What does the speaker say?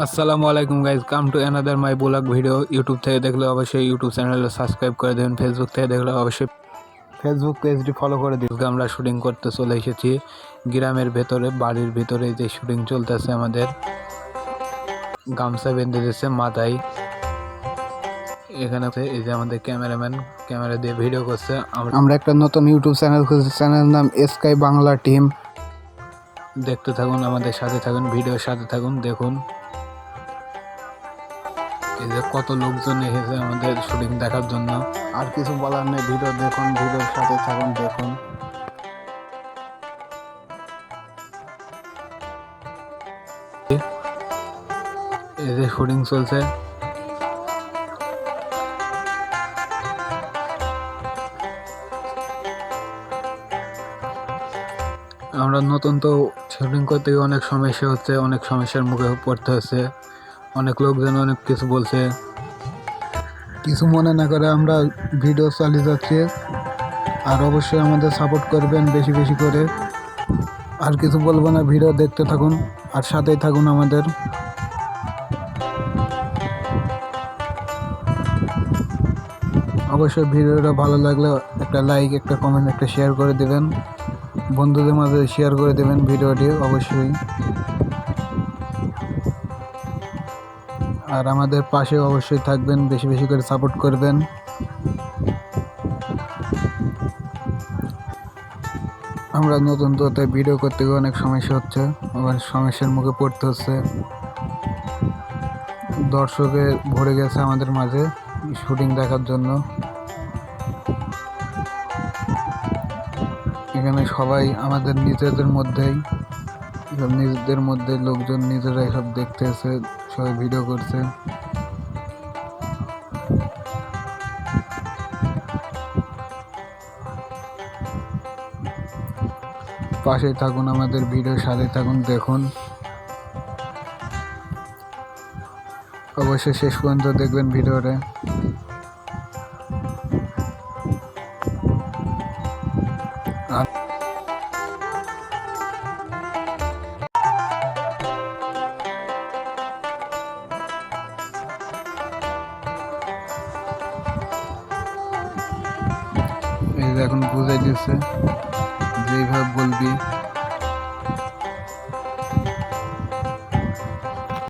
আসসালামু আলাইকুম guys come to another my vlog video YouTube থেকে দেখলে অবশ্যই ইউটিউব চ্যানেলে সাবস্ক্রাইব করে দেবেন। ফেসবুক থেকে দেখলে অবশ্যই ফেসবুক পেজটি ফলো করে দিন আমরা শুটিং করতে চলে এসেছি। গ্রামের ভেতরে বাড়ির ভেতরে যে শুটিং চলতেছে আমাদের। গামছা বেঁধে দিয়েছে মাথায়। এখানে এই যে আমাদের ক্যামেরাম্যান ক্যামেরা দিয়ে ভিডিও করছে। আমরা- আমরা একটা নতুন ইউটিউব চ্যানেল খুঁজছি। চ্যানেলের নাম এসকাই বাংলা টিম দেখতে থাকুন আমাদের সাথে থাকুন ভিডিওর সাথে থাকুন দেখুন। যে কত লোকজন এসেছে আমাদের শুটিং দেখার জন্য। আর কিছু বলার নেই, ভিডিও দেখুন, ভিডিওর সাথে থাকুন, দেখুন। এই যে শুটিং চলছে। আমরা নতুন তো শুটিং করতে গিয়ে অনেক সমস্যা হচ্ছে, অনেক সমস্যার মুখে পড়তে হচ্ছে। অনেক লোকজন অনেক কিছু বলছে। কিছু মনে না করে আমরা ভিডিও চালিয়ে যাচ্ছি। আর অবশ্যই আমাদের সাপোর্ট করবেন বেশি বেশি করে। আর কিছু বলব না ভিডিও দেখতে থাকুন আর সাথেই থাকুন আমাদের। অবশ্যই ভিডিওটা ভালো লাগলে একটা লাইক একটা কমেন্ট একটা শেয়ার করে দেবেন। বন্ধুদের মাঝে শেয়ার করে দেবেন ভিডিওটি অবশ্যই। আর আমাদের পাশে অবশ্যই থাকবেন, বেশি বেশি করে সাপোর্ট করবেন আমরা নতুন তো তাই ভিডিও করতে গিয়ে অনেক সমস্যা হচ্ছে, আবার সমস্যার মুখে পড়তে হচ্ছে। দর্শকে ভরে গেছে আমাদের মাঝে শুটিং দেখার জন্য। এখানে সবাই আমাদের নিজেদের মধ্যেই নিজেদের মধ্যে লোকজন নিজেরাই সব দেখতে এসে সবাই ভিডিও করছে। পাশে থাকুন আমাদের ভিডিও, সাথে থাকুন, দেখুন। অবশ্যই শেষ পর্যন্ত দেখবেন ভিডিওটা। এখন বুঝাই দিচ্ছে যেইভাবে বলবি।